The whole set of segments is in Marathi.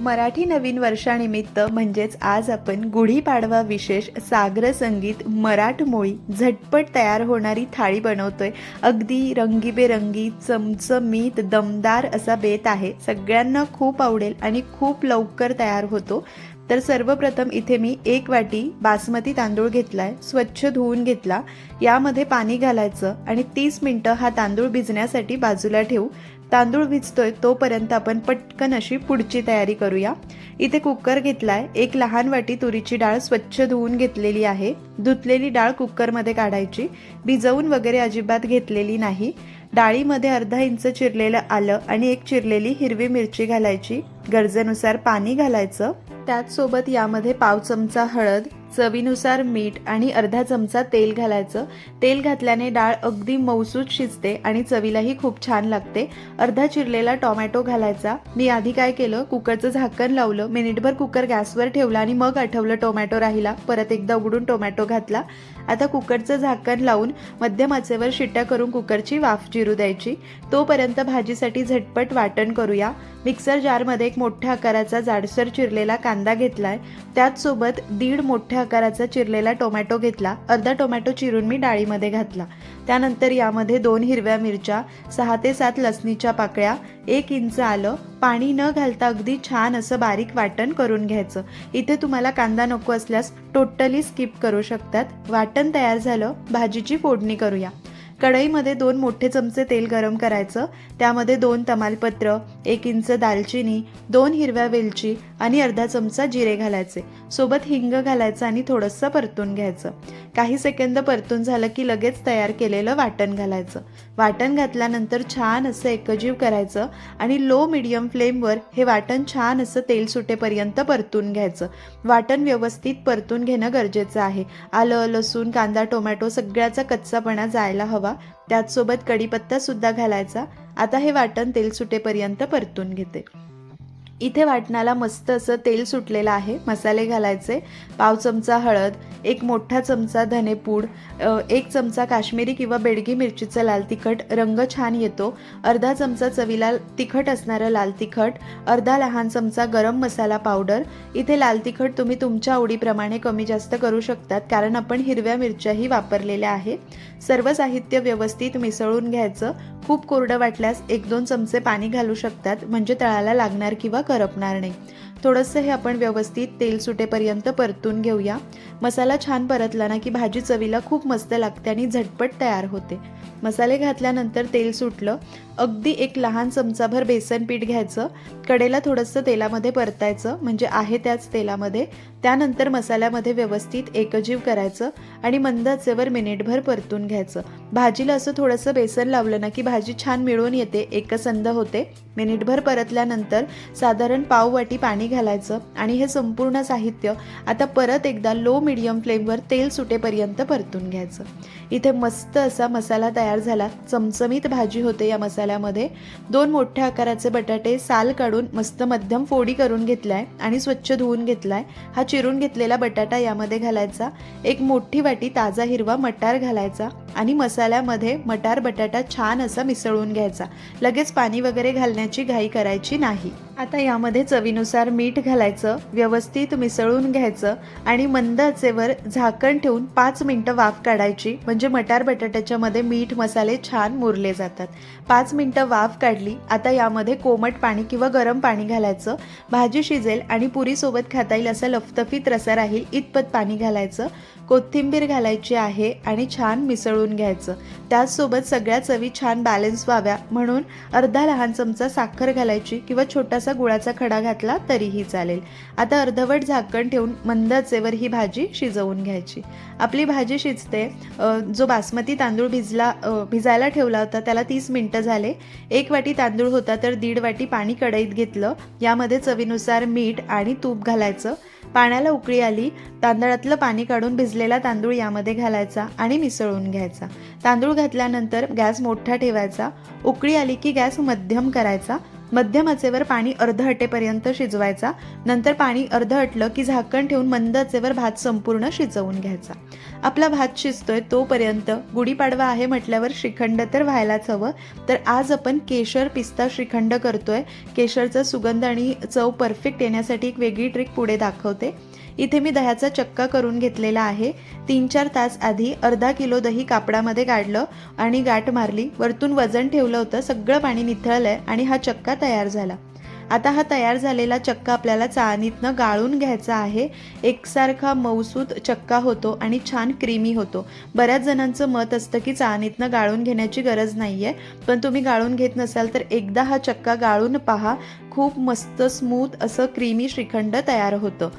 मराठी नवीन वर्षानिमित्त म्हणजेच आज आपण गुढीपाडवा विशेष सागर संगीत मराठमोळी झटपट तयार होणारी थाळी बनवतोय. अगदी रंगीबेरंगी चमचमीत दमदार असा बेत आहे. सगळ्यांना खूप आवडेल आणि खूप लवकर तयार होतो. तर सर्वप्रथम इथे मी एक वाटी बासमती तांदूळ घेतलाय. स्वच्छ धुवून घेतला. यामध्ये पाणी घालायचं आणि तीस मिनटं हा तांदूळ भिजण्यासाठी बाजूला ठेवू. तांदूळ भिजतोय तोपर्यंत आपण पटकन अशी पुढची तयारी करूया. इथे कुकर घेतलाय. एक लहान वाटी तुरीची डाळ स्वच्छ धुवून घेतलेली आहे. धुतलेली डाळ कुकरमध्ये काढायची. भिजवून वगैरे अजिबात घेतलेली नाही. डाळीमध्ये अर्धा इंच चिरलेलं आलं आणि एक चिरलेली हिरवी मिरची घालायची. गरजेनुसार पाणी घालायचं. त्याचसोबत यामध्ये पाव चमचा हळद चवीनुसार मीठ आणि अर्धा चमचा तेल घालायचं. तेल घातल्याने डाळ अगदी मौसूद शिजते आणि चवीलाही खूप छान लागते. अर्धा चिरलेला टोमॅटो घालायचा. मी आधी काय केलं कुकरचं झाकण लावलं. मिनिटभर कुकर गॅसवर ठेवला आणि मग आठवलं टोमॅटो राहिला. परत एकदा उघडून टोमॅटो घातला. आता कुकरचं झाकण लावून मध्यम आचेवर शिट्ट्या करून कुकरची वाफ जिरू द्यायची. तोपर्यंत भाजीसाठी झटपट वाटण करूया. मिक्सर जारमध्ये एक मोठ्या आकाराचा जाडसर चिरलेला कांदा घेतलाय. त्याचसोबत दीड मोठ्या आकाराचा चिरलेला टोमॅटो घेतला. अर्धा टोमॅटो चिरून मी डाळीमध्ये घातला. त्यानंतर यामध्ये दोन हिरव्या मिरच्या सहा ते सात लसणीच्या पाकळ्या एक इंच आलं पाणी न घालता अगदी छान असं बारीक वाटण करून घ्यायचं. इथे तुम्हाला कांदा नको असल्यास टोटली स्किप करू शकतात. वाटण तयार झालं भाजीची फोडणी करूया. कढईमध्ये दोन मोठे चमचे तेल गरम करायचं. त्यामध्ये दोन तमालपत्र एक इंच दालचिनी दोन हिरव्या वेलची आणि अर्धा चमचा जिरे घालायचे. सोबत हिंग घालायचं आणि थोडंसं परतून घ्यायचं. काही सेकंद परतून झालं की लगेच तयार केलेलं वाटण घालायचं. वाटण घातल्यानंतर छान असं एकजीव करायचं आणि लो मिडियम फ्लेमवर हे वाटण छान असं तेल सुटेपर्यंत परतून घ्यायचं. वाटण व्यवस्थित परतून घेणं गरजेचं आहे. आलं लसूण कांदा टोमॅटो सगळ्याचा कच्चापणा जायला हवा. त्याचसोबत कढीपत्ता सुद्धा घालायचा. आता हे वाटण तेल सुटेपर्यंत परतून घेते. इथे वाटणाला मस्त असं तेल सुटलेलं आहे. मसाले घालायचे. पाव चमचा हळद एक मोठा चमचा धनेपूड एक चमचा काश्मीरी किंवा बेडगी मिरचीचं लाल तिखट. रंग छान येतो. अर्धा चमचा चवीला तिखट असणारं लाल तिखट. अर्धा लहान चमचा गरम मसाला पावडर. इथे लाल तिखट तुम्ही तुमच्या आवडीप्रमाणे कमी जास्त करू शकतात कारण आपण हिरव्या मिरच्याही वापरलेल्या आहे. सर्व साहित्य व्यवस्थित मिसळून घ्यायचं. खूप कोरडं वाटल्यास एक दोन चमचे पाणी घालू शकतात. म्हणजे तळाला लागणार किंवा करपणार नाही. थोडंसं हे आपण व्यवस्थित तेल सुटेपर्यंत परतून घेऊया. मसाला छान परतला ना की भाजी चवीला खूप मस्त लागते आणि झटपट तयार होते. मसाले घातल्यानंतर तेल सुटलं. अगदी एक लहान चमचाभर बेसन पीठ घ्यायचं. कडेला थोडंसं तेलामध्ये परतायचं म्हणजे आहे त्याच तेलामध्ये. त्यानंतर मसाल्यामध्ये व्यवस्थित एकजीव करायचं आणि मंदाचेवर मिनिटभर परतून घ्यायचं. भाजीला असं थोडंसं बेसन लावलं ना की भाजी छान मिळून येते एकसंध होते. मिनिटभर परतल्यानंतर साधारण पाववाटी पाणी पाणी घालायचं आणि हे संपूर्ण साहित्य आता परत एकदा लो मिडियम फ्लेमवर तेल सुटेपर्यंत परतून घ्यायचं. इथे मस्त असा मसाला तयार झाला. चमचमीत भाजी होते या मसाल्यामध्ये. दोन मोठ्या आकाराचे बटाटे साल काढून मस्त मध्यम फोडी करून घेतलाय आणि स्वच्छ धुवून घेतलाय. हा चिरून घेतलेला बटाटा यामध्ये घालायचा. एक मोठी वाटी ताजा हिरवा मटार घालायचा आणि मसाल्यामध्ये मटार बटाटा छान असा मिसळून घ्यायचा. लगेच पाणी वगैरे घालण्याची घाई करायची नाही. आता यामध्ये चवीनुसार मीठ घालायचं व्यवस्थित मिसळून घ्यायचं आणि मंद आचेवर झाकण ठेवून पाच मिनटं वाफ काढायची. म्हणजे मटार बटाट्याच्या मध्ये मीठ मसाले छान मुरले जातात. पाच मिनटं वाफ काढली आता यामध्ये कोमट पाणी किंवा गरम पाणी घालायचं. भाजी शिजेल आणि पुरीसोबत खाता येईल असा लफतफीत रसा राहील इतपत पाणी घालायचं. कोथिंबीर घालायची आहे आणि छान मिसळून घ्यायचं. त्याचसोबत सगळ्या चवी छान बॅलन्स व्हाव्या. म्हणून अर्धा लहान चमचा साखर घालायची किंवा छोटासा गुळाचा खडा घातला तरीही चालेल. आता अर्धवट झाकण ठेवून मंद आचेवर ही भाजी शिजवून घ्यायची. आपली भाजी शिजते. जो बासमती तांदूळ भिजला भिजायला ठेवला होता त्याला तीस मिनटं झाले. एक वाटी तांदूळ होता तर दीड वाटी पाणी कढईत घेतलं. यामध्ये चवीनुसार मीठ आणि तूप घालायचं. पाण्याला उकळी आली तांदळातलं पाणी काढून भिजलेला तांदूळ यामध्ये घालायचा आणि मिसळून घ्यायचा. तांदूळ घातल्यानंतर गॅस मोठा ठेवायचा. उकळी आली की गॅस मध्यम करायचा. मध्यम आचेवर पाणी अर्ध अटेपर्यंत शिजवायचा. नंतर पाणी अर्ध अटलं की झाकण ठेवून मंद आचेवर भात संपूर्ण शिजवून घ्यायचा. आपला भात शिजतोय तोपर्यंत गुढीपाडवा आहे म्हटल्यावर श्रीखंड तर व्हायलाच हवं. तर आज आपण केशर पिस्ता श्रीखंड करतोय. केशरचा सुगंध आणि चव परफेक्ट येण्यासाठी एक वेगळी ट्रिक पुढे दाखवते. इथे मी दह्याचा चक्का करून घेतलेला आहे. तीन चार तास आधी अर्धा किलो दही कापडामध्ये काढलं आणि गाठ मारली. वरतून वजन ठेवलं होतं. सगळं पाणी निथळलंय आणि हा चक्का तयार झाला. आता हा तयार झालेला चक्का आपल्याला चाळणीतनं गाळून घ्यायचा आहे. एकसारखा मऊसूत चक्का होतो आणि छान क्रीमी होतो. बऱ्याच जणांचं मत असतं की चाळणीतनं गाळून घेण्याची गरज नाही आहे पण तुम्ही गाळून घेत नसाल तर एकदा हा चक्का गाळून पहा. खूप मस्त स्मूथ असं क्रीमी श्रीखंड तयार होतं.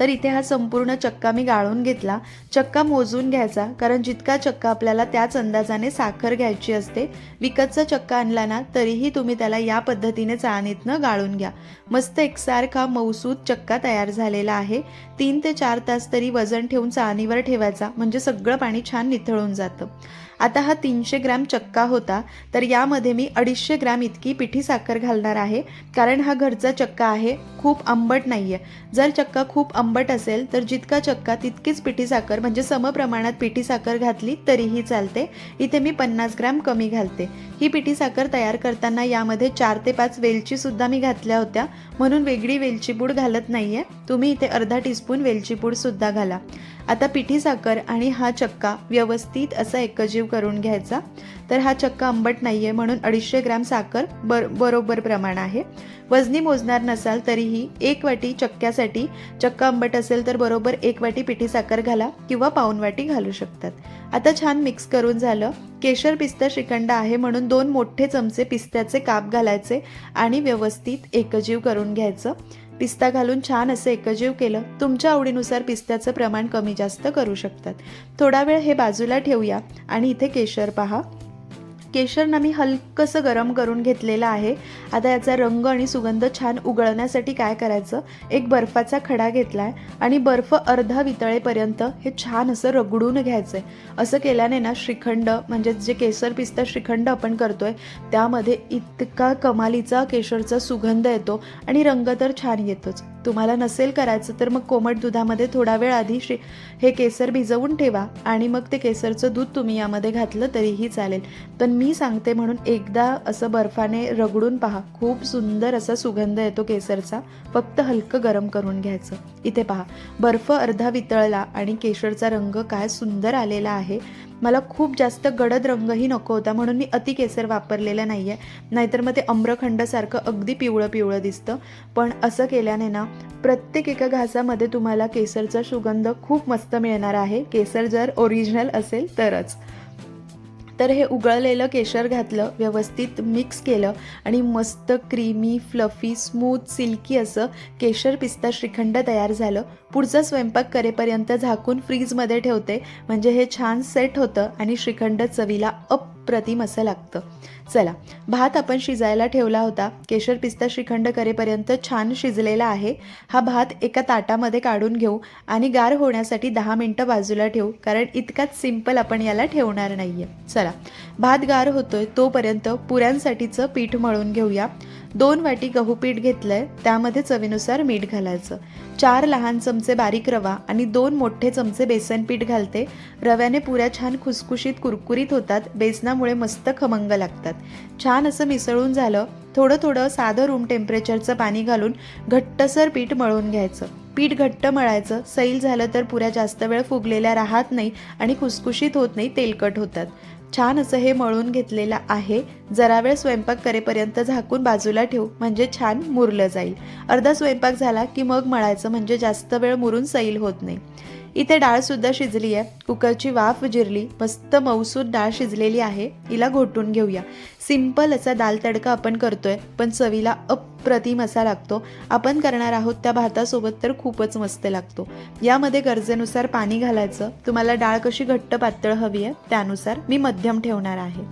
तर इथे हा संपूर्ण चक्का मी गाळून घेतला. चक्का मोजून घ्यायचा कारण जितका चक्का आपल्याला त्याच अंदाजाने साखर घ्यायची असते विकतचा चक्का आणला ना तरीही तुम्ही त्याला या पद्धतीने चाळणीतनं गाळून घ्या. मस्त एकसारखा मऊसूद चक्का तयार झालेला आहे. तीन ते चार तास तरी वजन ठेवून चाळणीवर ठेवायचा म्हणजे सगळं पाणी छान निथळून जातं. आता हा तीनशे ग्रॅम चक्का होता तर यामध्ये मी अडीचशे ग्रॅम इतकी पिठी साखर घालणार आहे कारण हा घरचा चक्का आहे खूप आंबट नाही आहे जर चक्का खूप आंबट असेल तर जितका चक्का तितकीच पिठी साखर म्हणजे समप्रमाणात पिठी साखर घातली तरीही चालते. इथे मी पन्नास ग्रॅम कमी घालते. ही पिठी साखर तयार करताना यामध्ये चार ते पाच वेलची सुद्धा मी घातल्या होत्या म्हणून वेगळी वेलची पूड घालत आहे तुम्ही इथे अर्धा टीस्पून वेलची पूड सुद्धा घाला. आता पिठी साखर आणि हा चक्का व्यवस्थित असा एकजीव करून घ्यायचा. तर हा चक्का आंबट नाही आहे म्हणून अडीचशे ग्रॅम साखर बर बरोबर प्रमाण आहे. वजनी मोजणार नसाल तरीही एक वाटी चक्क्यासाठी चक्का आंबट असेल तर बरोबर एक वाटी पिठी साखर घाला किंवा पाऊन वाटी घालू शकतात. आता छान मिक्स करून झालं. केशर पिस्ता श्रीखंड आहे म्हणून दोन मोठे चमचे पिस्त्याचे काप घालायचे आणि व्यवस्थित एकजीव करून घ्यायचं. पिस्ता घालून छान असं एकजीव केलं तुमच्या आवडीनुसार पिस्त्याचं प्रमाण कमी जास्त करू शकतात. थोडा वेळ हे बाजूला ठेवूया आणि इथे केशर पहा. केशरनं मी हलकंसं गरम करून घेतलेलं आहे. आता याचा रंग आणि सुगंध छान उगळण्यासाठी काय करायचं? एक बर्फाचा खडा घेतला आहे आणि बर्फ अर्धा वितळेपर्यंत हे छान असं रगडून घ्यायचं आहे असं केल्याने ना श्रीखंड म्हणजे जे केसर पिस्ता श्रीखंड आपण करतोय त्यामध्ये इतका कमालीचा केशरचा सुगंध येतो आणि रंग तर छान येतोच. तुम्हाला नसेल करायचं तर मग कोमट दुधामध्ये थोडा वेळ आधी शे हे केसर भिजवून ठेवा आणि मग ते केसरचं दूध तुम्ही यामध्ये घातलं तरीही चालेल. पण मी सांगते म्हणून एकदा असं बर्फाने रगडून पहा. खूप सुंदर असा सुगंध येतो केसरचा. फक्त हलकं गरम करून घ्यायचं. इथे पहा बर्फ अर्धा वितळला आणि केशरचा रंग काय सुंदर आलेला आहे. मला खूप जास्त गडद रंगही नको होता म्हणून मी अति केसर वापरलेलं नाही आहे नाहीतर मग ते अम्रखंडसारखं अगदी पिवळं पिवळं दिसतं. पण असं केल्याने ना प्रत्येक एका घासामध्ये तुम्हाला केसरचा सुगंध खूप मस्त मिळणार आहे. केसर जर ओरिजिनल असेल तरच. तर हे उगळलेलं केशर घातलं व्यवस्थित मिक्स केलं आणि मस्त क्रीमी फ्लफी स्मूथ सिल्की असं केशर पिस्ता श्रीखंड तयार झालं. पुढचा स्वयंपाक करेपर्यंत झाकून फ्रीजमध्ये ठेवते. म्हणजे हे छान सेट होतं आणि श्रीखंड चवीला अप अप्रतिम असं लागतं. चला भात आपण शिजायला ठेवला होता. केशर पिस्ता श्रीखंड करेपर्यंत छान शिजलेला आहे. हा भात एका ताटामध्ये काढून घेऊ आणि गार होण्यासाठी दहा मिनटं बाजूला ठेवू कारण इतकाच सिंपल आपण याला ठेवणार नाही आहे चला भात गार होतोय तोपर्यंत पुऱ्यांसाठीचं पीठ मळून घेऊया. दोन वाटी गहू पीठ घेतलंय त्यामध्ये चवीनुसार मीठ घालायचं. चार लहान चमचे बारीक रवा आणि दोन मोठे चमचे बेसन पीठ घालते. रव्याने पुऱ्या छान खुसखुशीत कुरकुरीत होतात बेसनामुळे मस्त खमंग लागतात. छान असं मिसळून झालं थोडं थोडं साधं रूम टेम्परेचरचं पाणी घालून घट्टसर पीठ मळून घ्यायचं. पीठ घट्ट मळायचं सैल झालं तर पुऱ्या जास्त वेळ फुगलेल्या राहत नाही आणि खुसखुशीत होत नाही तेलकट होतात. छान असं हे मळून घेतलेलं आहे. जरा वेळ स्वयंपाक करेपर्यंत झाकून बाजूला ठेवू म्हणजे छान मुरलं जाईल. अर्धा स्वयंपाक झाला की मग मळायचं म्हणजे जास्त वेळ मुरून सैल होत नाही. इथे डाळसुद्धा शिजली आहे. कुकरची वाफ जिरली मस्त मऊसूद डाळ शिजलेली आहे. हिला घोटून घेऊया. सिंपल असा दाल तडका आपण करतोय पण चवीला अप्रतिम असा लागतो. आपण करणार आहोत त्या भातासोबत तर खूपच मस्त लागतो. यामध्ये गरजेनुसार पाणी घालायचं. तुम्हाला डाळ कशी घट्ट पातळ हवी आहे त्यानुसार मी मध्यम ठेवणार आहे.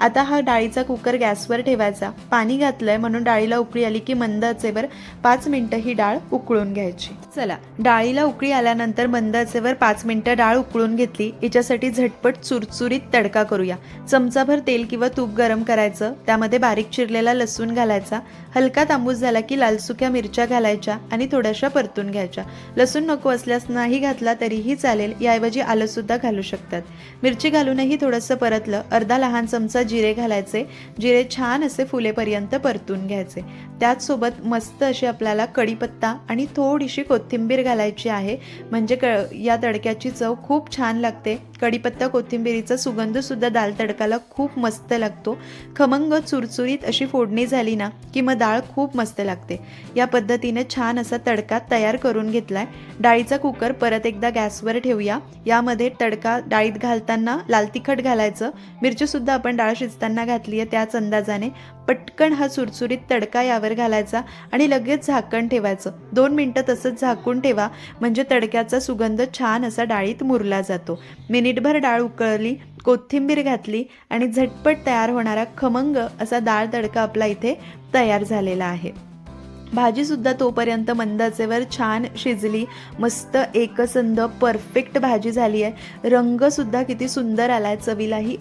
आता हा डाळीचा कुकर गॅसवर ठेवायचा. पाणी घातलंय म्हणून डाळीला उकळी आली की मंद आचेवर पाच मिनिटं ही डाळ उकळून घ्यायची. चला डाळीला उकळी आल्यानंतर मंद आचेवर पाच मिनिटं डाळ उकळून घेतली. याच्यासाठी झटपट चुरचुरीत तडका करूया. चमचाभर तेल किंवा तूप गरम करायचं. त्यामध्ये बारीक चिरलेला लसूण घालायचा. हलका तांबूस झाला की लाल सुक्या मिरच्या घालायच्या आणि थोड्याशा परतून घ्यायच्या. लसूण नको असल्यास नाही घातला तरीही चालेल. याऐवजी आलं सुद्धा घालू शकतात. मिरची घालूनही थोडंसं परतलं. अर्धा लहान चमचा जिरे घालायचे. जिरे छान असे फुलेपर्यंत परतून घ्यायचे. त्याचसोबत मस्त अशी आपल्याला कढीपत्ता आणि थोडीशी कोथिंबीर घालायची आहे. म्हणजे क या तडक्याची चव खूप छान लागते. कढीपत्ता कोथिंबीरीचा सुगंध सुद्धा दाल तडकाला खूप मस्त लागतो. खमंग चुरचुरीत अशी फोडणी झाली ना की मग डाळ खूप मस्त लागते. या पद्धतीने छान असा तडका तयार करून घेतलाय. डाळीचा कुकर परत एकदा गॅसवर ठेवूया. यामध्ये तडका डाळीत घालताना लाल तिखट घालायचं. मिरची सुद्धा आपण डाळ शिजताना घातली आहे त्याच अंदाजाने. पटकन हा चुरचुरीत तडका यावर घालायचा आणि लगेच झाकण ठेवायचं. दोन मिनटं तसंच झाकून ठेवा म्हणजे तडक्याचा सुगंध छान असा डाळीत मुरला जातो. मिनिटभर डाळ उकळली कोथिंबीर घातली आणि झटपट तयार होणारा खमंग असा डाळ तडका आपला इथे तयार झालेला आहे. भाजीसुद्धा तोपर्यंत मंदाचेवर छान शिजली मस्त एकसंध परफेक्ट भाजी झाली आहे रंगसुद्धा किती सुंदर आला आहे चवीलाही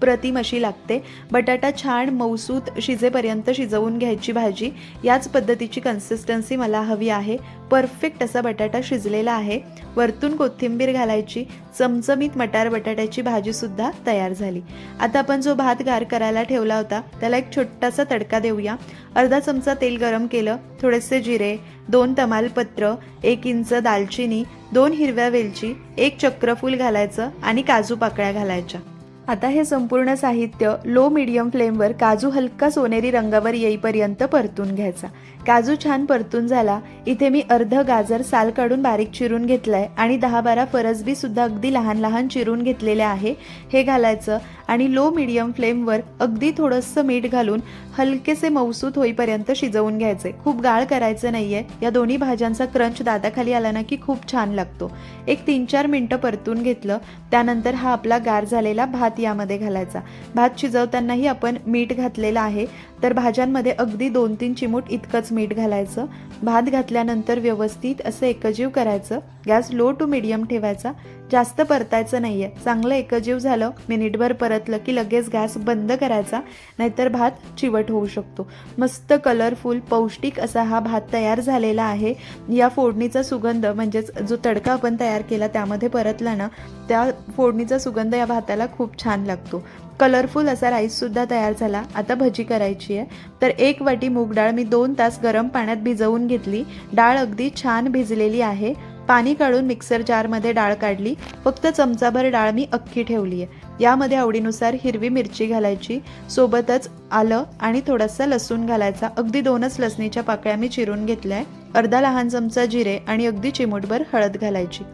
प्रतिम अशी लागते. बटाटा छान मौसूत शिजेपर्यंत शिजवून घ्यायची भाजी. याच पद्धतीची कन्सिस्टन्सी मला हवी आहे. परफेक्ट असा बटाटा शिजलेला आहे. वरतून कोथिंबीर घालायची. चमचमीत मटार बटाट्याची भाजीसुद्धा तयार झाली. आता आपण जो भात गार करायला ठेवला होता त्याला एक छोटासा तडका देऊया. अर्धा चमचा तेल गरम केलं. थोडेसे जिरे दोन तमालपत्र एक इंच दालचिनी दोन हिरव्या वेलची एक चक्रफूल घालायचं आणि काजू पाकळ्या घालायच्या. आता हे संपूर्ण साहित्य लो मिडियम फ्लेमवर काजू हलका सोनेरी रंगावर येईपर्यंत परतून घ्यायचा. काजू छान परतून झाला इथे मी अर्ध गाजर साल काढून बारीक चिरून घेतलाय आणि दहा बारा फरसबी सुद्धा अगदी लहान लहान चिरून घेतलेले आहे हे घालायचं आणि लो मिडियम फ्लेमवर अगदी थोडंसं मीठ घालून हलकेसे मौसूत होईपर्यंत शिजवून घ्यायचे. खूप गाळ करायचं नाहीये. या दोन्ही भाज्यांचा क्रंच दाताखाली आला ना की खूप छान लागतो. एक तीन चार मिनटं परतून घेतलं त्यानंतर हा आपला गार झालेला भात यामध्ये घालायचा. भात शिजवतानाही आपण मीठ घातलेलं आहे तर भाज्यांमध्ये अगदी दोन तीन चिमूट इतकंच मीठ घालायचं. भात घातल्यानंतर व्यवस्थित असं एकजीव करायचं. गॅस लो टू मिडियम ठेवायचा. जास्त परतायचं नाही आहे चांगलं एकजीव झालं मिनिटभर परतलं की लगेच गॅस बंद करायचा नाहीतर भात चिवट होऊ शकतो. मस्त कलरफुल पौष्टिक असा हा भात तयार झालेला आहे. या फोडणीचा सुगंध म्हणजेच जो तडका आपण तयार केला त्यामध्ये परतला ना त्या फोडणीचा सुगंध या भाताला खूप छान लागतो. कलरफुल असा राईससुद्धा तयार झाला. आता भजी करायची आहे. तर एक वाटी मूग डाळ मी दोन तास गरम पाण्यात भिजवून घेतली. डाळ अगदी छान भिजलेली आहे. पाणी काढून मिक्सर जारमध्ये डाळ काढली. फक्त चमचाभर डाळ मी अख्खी ठेवली आहे यामध्ये आवडीनुसार हिरवी मिरची घालायची. सोबतच आलं आणि थोडासा लसूण घालायचा. अगदी दोनच लसणीच्या पाकळ्या मी चिरून घेतल्या आहे अर्धा लहान चमचा जिरे आणि अगदी चिमूटभर हळद घालायची.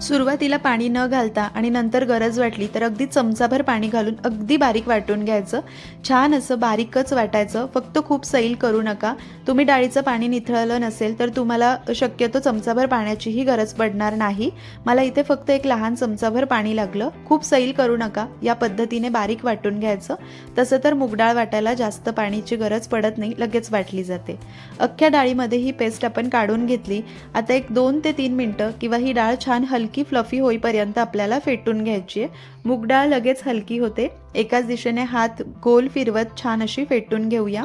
सुरुवातीला पाणी न घालता आणि नंतर गरज वाटली तर अगदी चमचाभर पाणी घालून अगदी बारीक वाटून घ्यायचं. छान असं बारीकच वाटायचं. फक्त खूप सैल करू नका. तुम्ही डाळीचं पाणी निथळलं नसेल तर तुम्हाला शक्यतो चमचाभर पाण्याचीही गरज पडणार नाही. मला इथे फक्त एक लहान चमचाभर पाणी लागलं. खूप सैल करू नका. या पद्धतीने बारीक वाटून घ्यायचं. तसं तर मुगडाळ वाटायला जास्त पाण्याची गरज पडत नाही. लगेच वाटली जाते. अख्ख्या डाळीमध्ये ही पेस्ट आपण काढून घेतली. आता एक दोन ते तीन मिनटं किंवा ही डाळ छान हलकी फ्लफी होईपर्यंत आपल्याला फेटून घ्यायची आहे. मूग डाळ लगेच हलकी होते. एकाच दिशेने हात गोल फिरवत छान अशी फेटून घेऊया.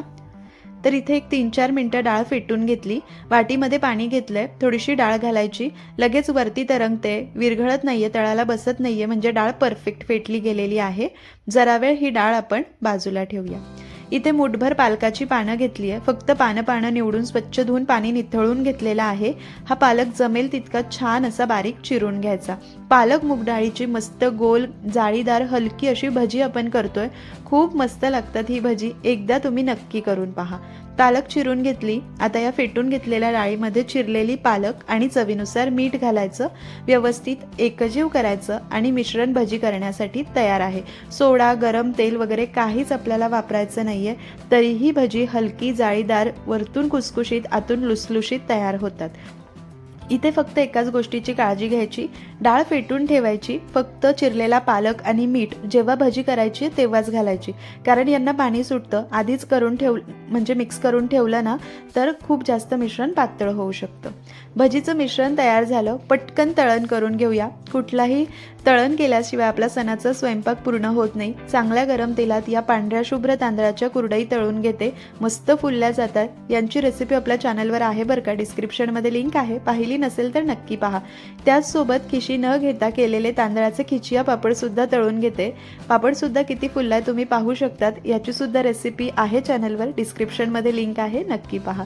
तर इथे एक तीन चार मिनटं डाळ फेटून घेतली. वाटीमध्ये पाणी घेतलंय. थोडीशी डाळ घालायची. लगेच वरती तरंगते. विरघळत नाहीये तळाला बसत नाहीये. म्हणजे डाळ परफेक्ट फेटली गेलेली आहे. जरा वेळ ही डाळ आपण बाजूला ठेवूया. इथे मुठभर पालकाची पानं घेतली आहे. फक्त पानं पानं निवडून स्वच्छ धुवून पाणी निथळून घेतलेला आहे. हा पालक जमेल तितका छान असा बारीक चिरून घ्यायचा. पालक मुगडाळीची मस्त गोल जाळीदार हलकी अशी भजी आपण करतोय. खूप मस्त लागतात ही भजी. एकदा तुम्ही नक्की करून पहा. पालक चिरून घेतली. आता या फेटून घेतलेल्या डाळीमध्ये चिरलेली पालक आणि चवीनुसार मीठ घालायचं व्यवस्थित एकजीव करायचं आणि मिश्रण भजी करण्यासाठी तयार आहे. सोडा गरम तेल वगैरे काहीच आपल्याला वापरायचं नाहीये. तरीही भजी हलकी जाळीदार वरतून कुसकुशीत आतून लुसलुशीत तयार होतात. इथे फक्त एकाच गोष्टीची काळजी घ्यायची. डाळ फेटून ठेवायची. फक्त चिरलेला पालक आणि मीठ जेव्हा भजी करायची तेव्हाच घालायची. कारण यांना पाणी सुटतं. आधीच करून ठेव म्हणजे मिक्स करून ठेवलं ना तर खूप जास्त मिश्रण पातळ होऊ शकतं. भजीचं मिश्रण तयार झालं. पटकन तळण करून घेऊया. कुठलाही तळण केल्याशिवाय आपला सणाचा स्वयंपाक पूर्ण होत नाही. चांगल्या गरम तेलात या पांढऱ्या शुभ्र तांदळाच्या कुरडई तळून घेते. मस्त फुलल्या जातात. यांची रेसिपी आपल्या चॅनलवर आहे बरं का? डिस्क्रिप्शनमध्ये लिंक आहे. पाहिली नसेल तर नक्की पहा. त्याचसोबत खिशी न घेता केलेले तांदळाचे खिचिया पापडसुद्धा तळून घेते. पापडसुद्धा किती फुललाय तुम्ही पाहू शकतात. याचीसुद्धा रेसिपी आहे चॅनलवर डिस्क्रिप्शनमध्ये लिंक आहे. नक्की पहा.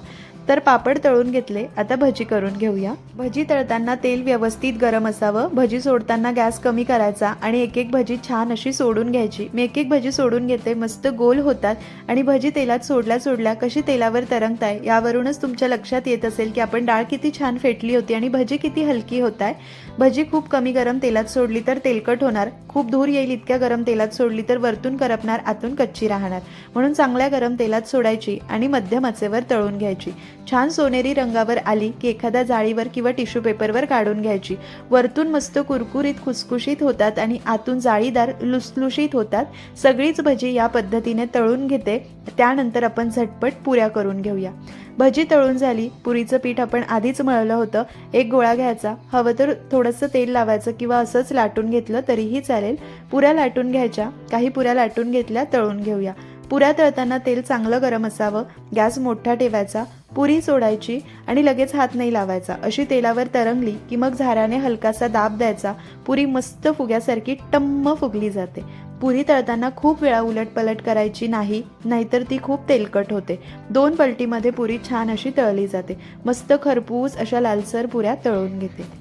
तर पापड तळून घेतले. आता भजी करून घेऊया. भजी तळताना तेल व्यवस्थित गरम असावं. भजी सोडताना गॅस कमी करायचा आणि एक एक भजी छान अशी सोडून घ्यायची. मी एक एक भजी सोडून घेते. मस्त गोल होतात आणि भजी तेलात सोडल्या सोडल्या कशी तेलावर तरंगताय यावरूनच तुमच्या लक्षात येत असेल की आपण डाळ किती छान फेटली होती आणि भजी किती हलकी होत आहे भजी खूप कमी गरम तेलात सोडली तर तेलकट होणार. खूप धूर येईल इतक्या गरम तेलात सोडली तर वरतून करपणार आतून कच्ची राहणार. म्हणून चांगल्या गरम तेलात सोडायची आणि मध्यम आचेवर तळून घ्यायची. छान सोनेरी रंगावर आली की एखाद्या जाळीवर किंवा टिश्यू पेपरवर काढून घ्यायची. वरतून मस्त कुरकुरीत खुसखुशीत होतात आणि आतून जाळीदार लुसलुशीत होतात. सगळीच भजी या पद्धतीने तळून घेते. त्यानंतर आपण झटपट पुऱ्या करून घेऊया. भजी तळून झाली. पुरीचं पीठ आपण आधीच मळलं होतं. एक गोळा घ्यायचा. हवं तर थोडंसं तेल लावायचं किंवा असंच लाटून घेतलं तरीही चालेल. पुऱ्या लाटून घ्यायच्या. काही पुऱ्या लाटून घेतल्या तळून घेऊया. पुऱ्या तळताना तेल चांगलं गरम असावं. गॅस मोठा ठेवायचा. पुरी सोडायची आणि लगेच हात नाही लावायचा. अशी तेलावर तरंगली की मग झाऱ्याने हलकासा दाब द्यायचा. पुरी मस्त फुग्यासारखी टम्म फुगली जाते. पुरी तळताना खूप वेळा उलटपलट करायची नाही नाहीतर ती खूप तेलकट होते. दोन पलटीमध्ये पुरी छान अशी तळली जाते. मस्त खरपूस अशा लालसर पुऱ्या तळून घेते.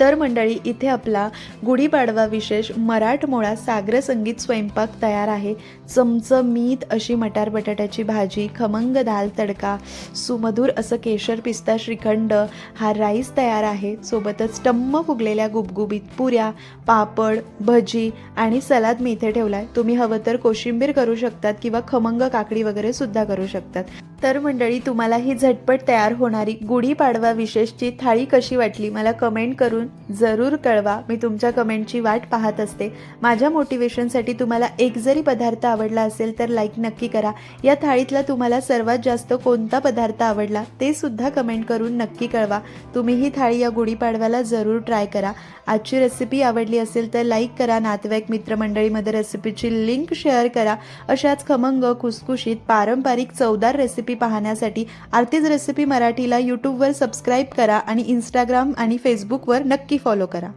तर मंडळी इथे आपला गुढीपाडवा विशेष मराठमोळा सागर संगीत स्वयंपाक तयार आहे. चमचमीत अशी मटार बटाट्याची भाजी खमंग दाल तडका सुमधूर असं केशर पिस्ता श्रीखंड हा राईस तयार आहे. सोबतच टम्म फुगलेल्या गुबगुबीत पुऱ्या पापड भजी आणि सलाद मी इथे ठेवला आहे तुम्ही हवं तर कोशिंबीर करू शकतात किंवा खमंग काकडी वगैरे सुद्धा करू शकतात. तर मंडळी तुम्हाला ही झटपट तयार होणारी गुढीपाडवा विशेषची थाळी कशी वाटली? मला कमेंट करून करून जरूर कळवा. मी तुमच्या कमेंटची वाट पाहत असते. माझ्या मोटिवेशनसाठी तुम्हाला एक जरी पदार्थ आवडला असेल तर लाईक नक्की करा. या थाळीतला तुम्हाला सर्वात जास्त कोणता पदार्थ आवडला ते सुद्धा कमेंट करून नक्की कळवा. तुम्ही ही थाळी या गुढीपाडव्याला जरूर ट्राय करा. आजची रेसिपी आवडली असेल तर लाईक करा. नातेवाईक मित्रमंडळीमध्ये रेसिपीची लिंक शेअर करा. अशाच खमंग खुसखुशीत पारंपरिक चवदार रेसिपी पाहण्यासाठी आरतीज रेसिपी मराठीला यूट्यूबवर सबस्क्राईब करा आणि इंस्टाग्राम आणि फेसबुकवर नक्की फॉलो करा.